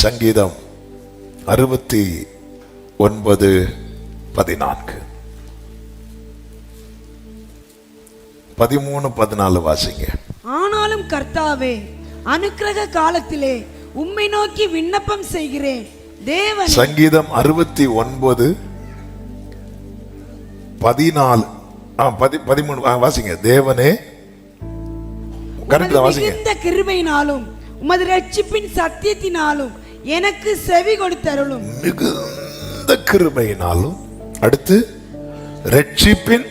சங்கீதம் அறுபத்தி ஒன்பது பதினான்கு. பதிமூணு பதினாலு வாசிங்க. ஆனாலும் கர்த்தாவே அனுக்கிரக காலத்திலே உம்மை நோக்கி விண்ணப்பம் செய்கிறேன். தேவன். சங்கீதம் அறுபத்தி ஒன்பது பதினாலு பதி பதிமூணு வாசிங்க. தேவனே கரெக்ட் வாசிங்க. கிருபையினாலும் உமது ரட்சிப்பின் சத்தியத்தினாலும் எனக்கு செவி கொடுத்தருளும். மிகுந்த கிருபையினாலும் அடுத்து ரட்சிப்பின்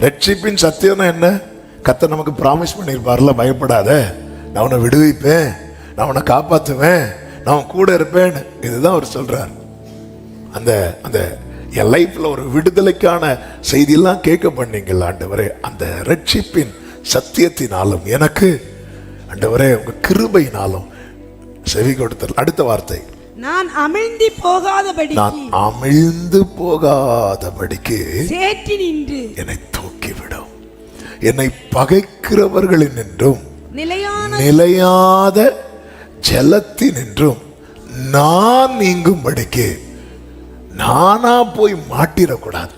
ரட்சிப்பின் சத்தியம்னா என்ன? கத்த நமக்கு ப்ராமிஸ் பண்ணியிருப்பார்ல பயப்படாத. நான் உன்னை விடுவிப்பேன். நான் உன்னை காப்பாற்றுவேன் நான் உன் கூட இருப்பேன். இதுதான் அவர் சொல்றார். அந்த அந்த என் லைஃப்பில் ஒரு விடுதலைக்கான செய்தியெல்லாம் கேட்க பண்ணீங்கள் ஆண்டவரே. அந்த ரட்சிப்பின் சத்தியத்தினாலும் எனக்கு ஆண்டவரே உங்கள் கிருபையினாலும் செவி கொடுத்தல். அடுத்த வார்த்தை. நான் அமிழ்ந்தி நான் போகாதபடிக்கு அமிழ்ந்து போகாதபடிக்கு சேற்றி நின்று என்னை தூக்கிவிடும். என்னை பகைக்கிறவர்களின் என்றும் நிலையான நிலையாத ஜலத்தினின்றும் நான் நீங்கும்படிக்கு நானா போய் மாட்டிடக்கூடாது.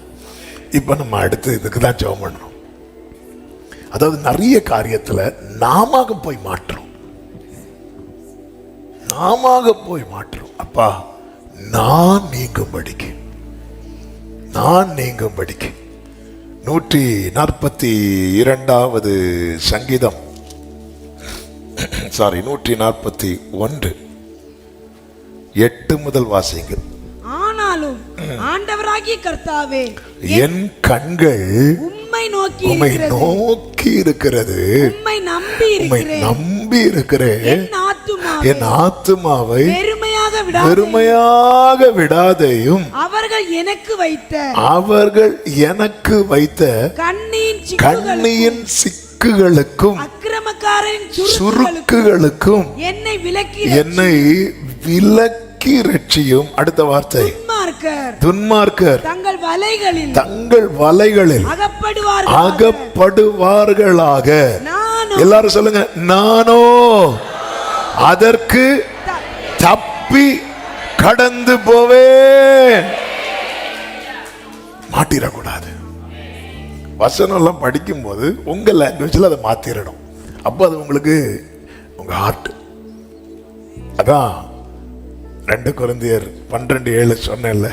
இப்ப நம்ம அடுத்து இதுக்கு தான் ஜெபம் பண்ணணும். அதாவது நிறைய காரியத்துல நாம போய் மாற்றோம் நாம போய் மாற்றோம். அப்பா நான் நீங்கும்படிக்கு. நான் நீங்கும்படிக்கு. நூற்றி நாற்பத்தி இரண்டாவது சங்கீதம். சாரி நூற்றி நாற்பத்தி ஒன்று. எட்டு முதல் வாசிங்க ஆனாலும் ஆண்டவராகிய கர்த்தாவே என் கண்கள் உம்மை நோக்கி உம்மை நோக்கி இருக்கிறது. உம்மை நம்பி உம்மை இருக்கிறேன் நம்பி இருக்கிறேன். என் ஆத்துமாவே பெருமையாக விடாதே. பெருமையாக விடாதையும் அவர்கள் எனக்கு வைத்த அவர்கள் எனக்கு வைத்த கண்ணியின் கண்ணியின் சிக்குகளுக்கும் சுருக்குகளுக்கும் என்னை விலக்கி என்னை விலக்கி ரட்சியும். அடுத்த வார்த்தை. துன்மார்க்கர். தங்கள் வலைகளில் தங்கள் வலைகளில் அகப்படுவார்கள் அகப்படுவார்களாக. எல்லாரும் சொல்லுங்க நானோ. அதற்கு தப்பி கடந்து போவேன். மாட்டிடக்கூடாது. வசனம் எல்லாம் படிக்கும்போது உங்க லாங்குவேஜில் அதை மாத்திரணும். அப்போ அது உங்களுக்கு உங்க ஹார்ட் அதான் ரெண்டு குழந்தையர் பன்னிரெண்டு ஏழு சொன்னேன்ல.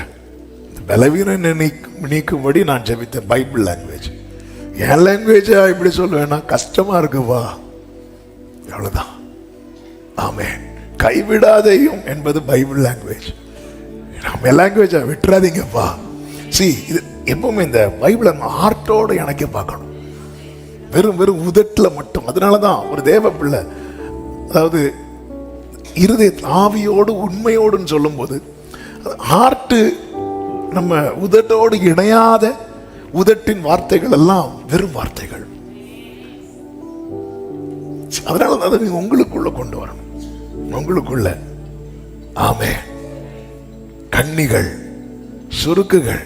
இந்த பலவீனம் நீக்கும் நீக்கும்படி நான் ஜெபித்தேன் பைபிள் லாங்குவேஜ் என் லாங்குவேஜா இப்படி சொல்லுவேன்னா கஷ்டமா இருக்குப்பா அவ்வளவுதான். ஆமென். கைவிடாதையும் என்பது பைபிள் லாங்குவேஜ் நம்ம லாங்குவேஜை விட்டுறாதீங்கப்பா. சி இது எப்பவுமே இந்த பைபிளை நம்ம ஹார்ட்டோடு இணைக்க பார்க்கணும். வெறும் வெறும் உதட்டில் மட்டும். அதனால தான் ஒரு தேவ பிள்ளை அதாவது இருதய ஆவியோடு உண்மையோடுன்னு சொல்லும்போது ஹார்ட்டு நம்ம உதட்டோடு இணையாத உதட்டின் வார்த்தைகள் எல்லாம் வெறும் வார்த்தைகள். அதனால தான் அதை நீங்க கொண்டு வரணும். உங்களுக்குள்ள. ஆமே கண்ணிகள் சுருக்குகள்.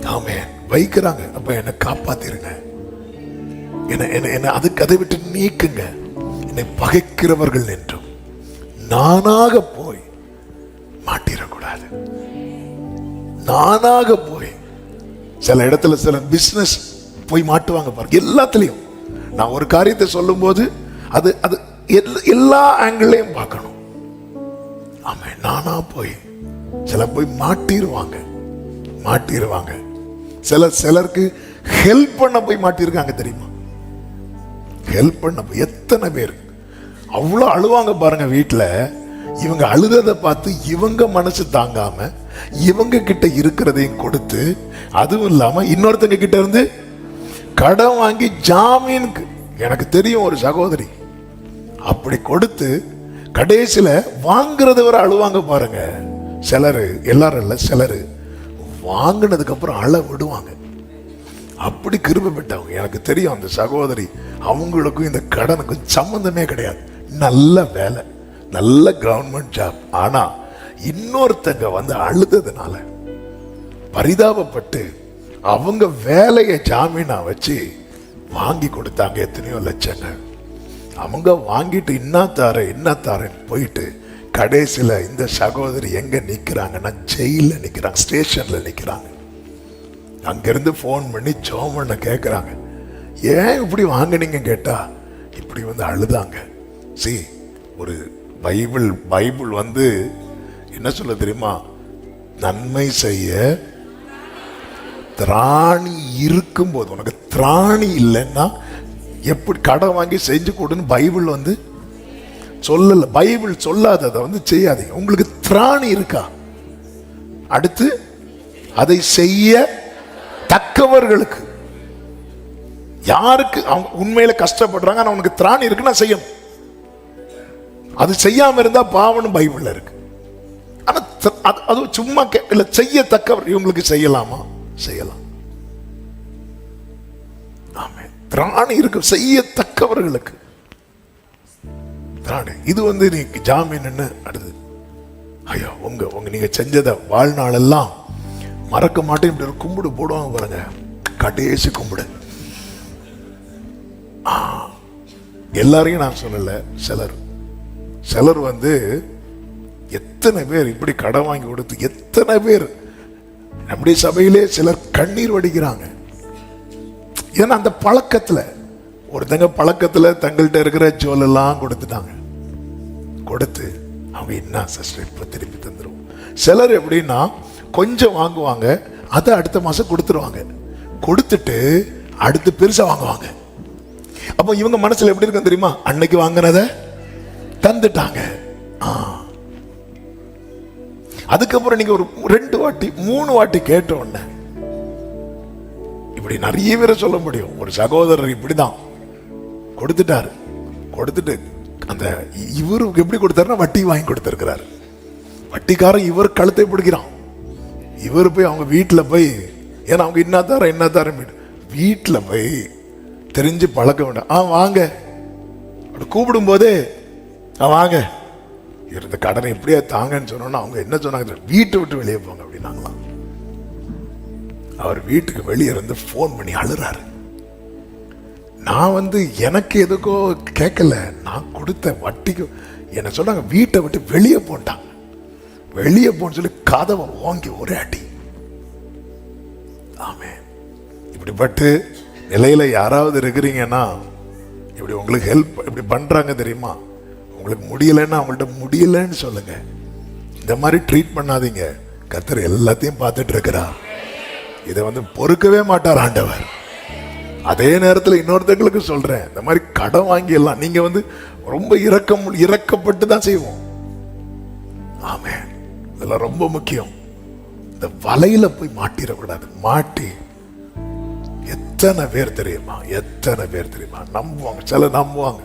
ஆமே வைக்கிறாங்க. அப்ப என்னை காப்பாத்திருங்க. என்ன என்ன அதுக்கு அதை விட்டு நீக்குங்க. என்னை பகைக்கிறவர்கள் என்றும். நானாக போய் மாட்டிடக்கூடாது. நானாக போய் சில இடத்துல சில பிசினஸ் போய் மாட்டுவாங்க பாருங்க. எல்லாத்துலயும். நான் ஒரு காரியத்தை சொல்லும்போது அது அது எல்லா- எல்லா பார்க்கணும். ஆமா நானா போய் சில போய் மாட்டிருவாங்க. மாட்டிருவாங்க. சில சிலருக்கு ஹெல்ப் பண்ண போய் மாட்டிருக்காங்க தெரியுமா? ஹெல்ப் பண்ண போய் எத்தனை பேர்? அவ்வளோ அழுவாங்க பாருங்க வீட்டில் இவங்க அழுததை பார்த்து இவங்க மனசு தாங்காம இவங்க கிட்ட இருக்கிறதையும் கொடுத்து அதுவும் இல்லாமல் இன்னொருத்தங்க கிட்ட இருந்து கடன் வாங்கி ஜாமீனுக்கு எனக்கு தெரியும் ஒரு சகோதரி அப்படி கொடுத்து கடைசியில் வாங்குறத வரை அழுவாங்க பாருங்க. சிலர் எல்லாரும் இல்லை சிலர் வாங்கினதுக்கப்புறம் அழ விடுவாங்க அப்படி கிருபை பெற்றவங்க எனக்கு தெரியும் அந்த சகோதரி அவங்களுக்கும் இந்த கடனுக்கும் சம்மந்தமே கிடையாது. நல்ல வேலை நல்ல கவர்மெண்ட் ஜாப் ஆனால் இன்னொருத்தங்க வந்து அழுததுனால பரிதாபப்பட்டு அவங்க வேலையை ஜாமீனா வச்சு வாங்கி கொடுத்தாங்க எத்தனையோ லட்சங்கள். அவங்க வாங்கிட்டு இன்னா தார இன்னா போயிட்டு கடைசியில இந்த சகோதரி எங்கே நிக்கிறாங்கன்னா ஜெயிலில் நிற்கிறாங்க ஸ்டேஷன்ல நிக்கிறாங்க. அங்கிருந்து ஃபோன் பண்ணி ஜோம் கேட்குறாங்க ஏன் இப்படி வாங்குனீங்க? கேட்டால் இப்படி வந்து அழுதாங்க. சி ஒரு பைபிள் பைபிள் வந்து என்ன சொல்ல தெரியுமா? நன்மை செய்ய திராணி இருக்கும்போது உனக்கு திராணி இல்லைன்னா எப்படி கடன் வாங்கி செஞ்சு கொடுன்னு பைபிள் வந்து சொல்லலை. பைபிள் சொல்லாததை வந்து செய்யாதீங்க. உங்களுக்கு திராணி இருக்கா? அடுத்து அதை செய்ய தக்கவர்களுக்கு. யாருக்கு? அவங்க உண்மையில கஷ்டப்படுறாங்க ஆனா அவனுக்கு திராணி இருக்குன்னா செய்யணும். அது செய்யாம இருந்தா பாவனும் பைபிள்ல இருக்கு. ஆனா அது- சும்மா கே- செய்யத்தக்கவர் இவங்களுக்கு செய்யலாமா? செய்யலாம். ராணி இருக்கும் இருக்கு செய்யத்தக்கவர்களுக்கு. ராணி இது வந்து நீ ஜாமீன் என்ன? அடுது ஐயா உங்க உங்க நீங்க செஞ்சதை வாழ்நாள் எல்லாம் மறக்க மாட்டேன் இப்படி ஒரு கும்பிடு போடுவாங்க பாருங்க. கடைசி கும்பிடு. எல்லாரையும் நான் சொல்லல சிலர். சிலர் வந்து எத்தனை பேர் இப்படி கடன் வாங்கி கொடுத்து எத்தனை பேர் நம்முடைய சபையிலே சிலர் கண்ணீர் வடிக்கிறாங்க. ஏன்னா அந்த பழக்கத்தில் ஒருத்தங்க பழக்கத்தில் தங்கள்கிட்ட இருக்கிற ஜுவல் கொடுத்துட்டாங்க. கொடுத்து அவங்க என்ன சிஸ்டர் இப்போ திருப்பி தந்துருவோம். சிலர் எப்படின்னா கொஞ்சம் வாங்குவாங்க அதை அடுத்த மாதம் கொடுத்துருவாங்க. கொடுத்துட்டு அடுத்து பெருசாக வாங்குவாங்க. அப்போ இவங்க மனசில் எப்படி இருக்கும் தெரியுமா? அன்னைக்கு வாங்கினத தந்துட்டாங்க. ஆ. அதுக்கப்புறம் நீங்கள் ஒரு ரெண்டு வாட்டி மூணு வாட்டி கேட்ட உடனே இப்படி நிறைய பேரை சொல்ல முடியும். ஒரு சகோதரர் இப்படிதான். கொடுத்துட்டாரு. கொடுத்துட்டு அந்த இவருக்கு எப்படி கொடுத்தாருன்னா வட்டி வாங்கி கொடுத்துருக்கிறாரு. வட்டிக்காரன் இவர் கழுத்தை பிடிக்கிறான். இவர் போய் அவங்க வீட்டில் போய் ஏன்னா அவங்க இன்னாத்தார இன்னாத்தார வீட்டில் போய் தெரிஞ்சு பழக்க வேண்டாம் ஆ வாங்க. அப்படி கூப்பிடும் போதே ஆ வாங்க. இருந்த கடனை எப்படியா தாங்கன்னு சொன்னோன்னா அவங்க என்ன சொன்னாங்க வீட்டை விட்டு வெளியே போங்க அப்படின்னாங்களாம். அவர் வீட்டுக்கு வெளியே இருந்து ஃபோன் பண்ணி அழுறாரு. நான் வந்து எனக்கு எதுக்கோ கேட்கல நான் கொடுத்த வட்டிக்கு என்ன சொன்னாங்க வீட்டை விட்டு வெளியே போட்டாங்க வெளியே போன்னு சொல்லி கதவை ஓங்கி ஒரே அடி. ஆமே இப்படிப்பட்டு நிலையில யாராவது இருக்கிறீங்கன்னா இப்படி உங்களுக்கு ஹெல்ப் இப்படி பண்றாங்க தெரியுமா? உங்களுக்கு முடியலைன்னா அவங்கள்ட்ட முடியலைன்னு சொல்லுங்க. இந்த மாதிரி ட்ரீட் பண்ணாதீங்க. கத்தர் எல்லாத்தையும் பார்த்துட்டு இருக்கிறா இதை வந்து பொறுக்கவே மாட்டார் ஆண்டவர். அதே நேரத்தில் இன்னொருத்தங்களுக்கு சொல்றேன் இந்த மாதிரி கடன் வாங்கிடலாம் நீங்க வந்து ரொம்ப இறக்கம் இறக்கப்பட்டு தான் செய்வோம். ஆமே இதெல்லாம் ரொம்ப முக்கியம். இந்த வலையில போய் மாட்டிடக்கூடாது. மாட்டி. எத்தனை பேர் தெரியுமா? எத்தனை பேர் தெரியுமா? நம்புவாங்க. சில நம்புவாங்க.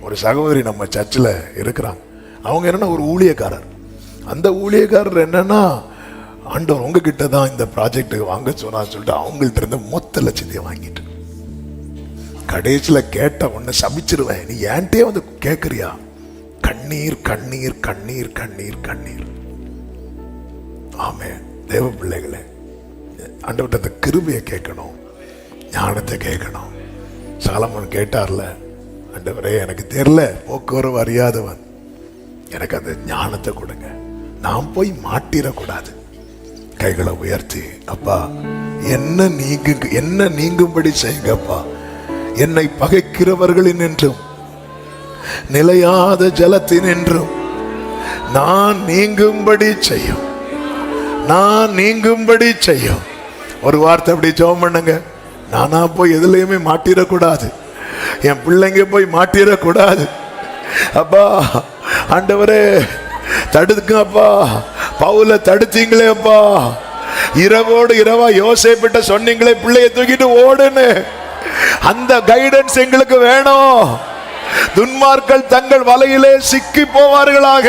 ஒரு சகோதரி நம்ம சர்ச்சில் இருக்கிறாங்க. அவங்க என்னன்னா ஒரு ஊழியக்காரர். அந்த ஊழியக்காரர் என்னன்னா ஆண்டவர் உங்ககிட்ட தான் இந்த ப்ராஜெக்ட்டுக்கு வாங்க சொன்னான்னு சொல்லிட்டு அவங்கள்ட்ட இருந்து மொத்த லட்சத்தையை வாங்கிட்டு. கடைசியில் கேட்ட உடனே சபிச்சிருவேன். நீ ஏன்ட்டே வந்து கேட்குறியா கண்ணீர் கண்ணீர் கண்ணீர் கண்ணீர் கண்ணீர். ஆமே தேவ பிள்ளைகளே ஆண்டவர்கிட்ட அந்த கிருபையை கேட்கணும். ஞானத்தை கேட்கணும். சாலமன் கேட்டார்ல ஆண்டவரே எனக்கு தெரியல. போக்குவரவு அறியாதவன். எனக்கு அந்த ஞானத்தை கொடுங்க. நான் போய் மாட்டிடக்கூடாது. கைகளை உயர்த்தி அப்பா என்ன நீங்கு என்ன நீங்கும்படி செய்யுங்கப்பா. என்னை பகைக்கிறவர்களின் என்றும் நிலையாத ஜலத்தின் என்றும் நான் நீங்கும்படி செய்யும். நான் நீங்கும்படி செய்யும். ஒரு வார்த்தை அப்படி ஜெபம் பண்ணுங்க. நானா போய் எதுலையுமே மாட்டிடக்கூடாது. என் பிள்ளைங்க போய் மாட்டிடக்கூடாது. அப்பா ஆண்டவரே தடுக்குங்க அப்பா. பவுல தடுத்தீங்களே அப்பா. இரவோடு இரவா யோசேப்பிட்ட சொன்னீங்களே பிள்ளைய தூக்கிட்டு ஓடுன்னு. அந்த கைடன்ஸ் எங்களுக்கு வேணும். துன்மார்கள் தங்கள் வலையிலே சிக்கி போவார்களாக.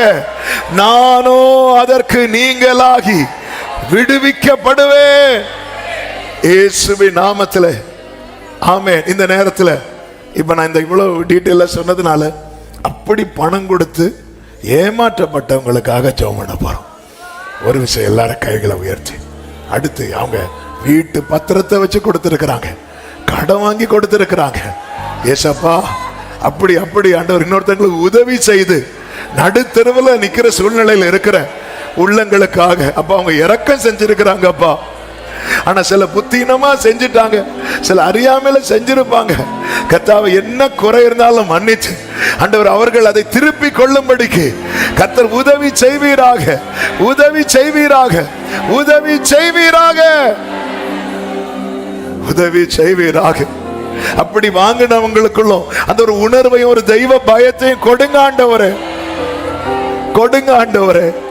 நானோ அதற்கு நீங்களாகி விடுவிக்கப்படுவேன். இயேசுவின் நாமத்தில். ஆமே இந்த நேரத்தில். இப்போ நான் இந்த இவ்வளவு டீட்டெயிலாக சொன்னதுனால அப்படி பணம் கொடுத்து ஏமாற்றப்பட்டவங்களுக்காக ஜெபம் பண்ண போகிறோம் ஒரு விஷயம் எல்லாரும் கைகளை உயர்த்தி. அடுத்து அவங்க வீட்டு பத்திரத்தை வச்சு கொடுத்துருக்குறாங்க. கடன் வாங்கி கொடுத்துருக்குறாங்க. ஏசப்பா அப்படி அப்படி ஆண்டவர் இன்னொருத்தங்களுக்கு உதவி செய்து நடுத்தெருவுல நிக்கிற சூழ்நிலையில இருக்கிற உள்ளங்களுக்காக அப்பா அவங்க இறக்கம் செஞ்சுருக்குறாங்கப்பா அப்பா. ஆனா சில புத்தீனமா செஞ்சுட்டாங்க. சில அறியாமையில செஞ்சிருப்பாங்க. கத்தாவை என்ன குறை இருந்தாலும் மன்னிச்சு. ஆண்டவர் அவர்கள் அதை திருப்பி கொள்ளும்படிக்கு கத்தர் உதவி செய்வீராக. உதவி செய்வீராக. உதவி செய்வீராக. உதவி செய்வீராக. அப்படி வாங்கினவங்களுக்குள்ளும் அந்த ஒரு உணர்வையும் ஒரு தெய்வ பயத்தையும் கொடுங்க ஆண்டவரே. கொடுங்க ஆண்டவரே.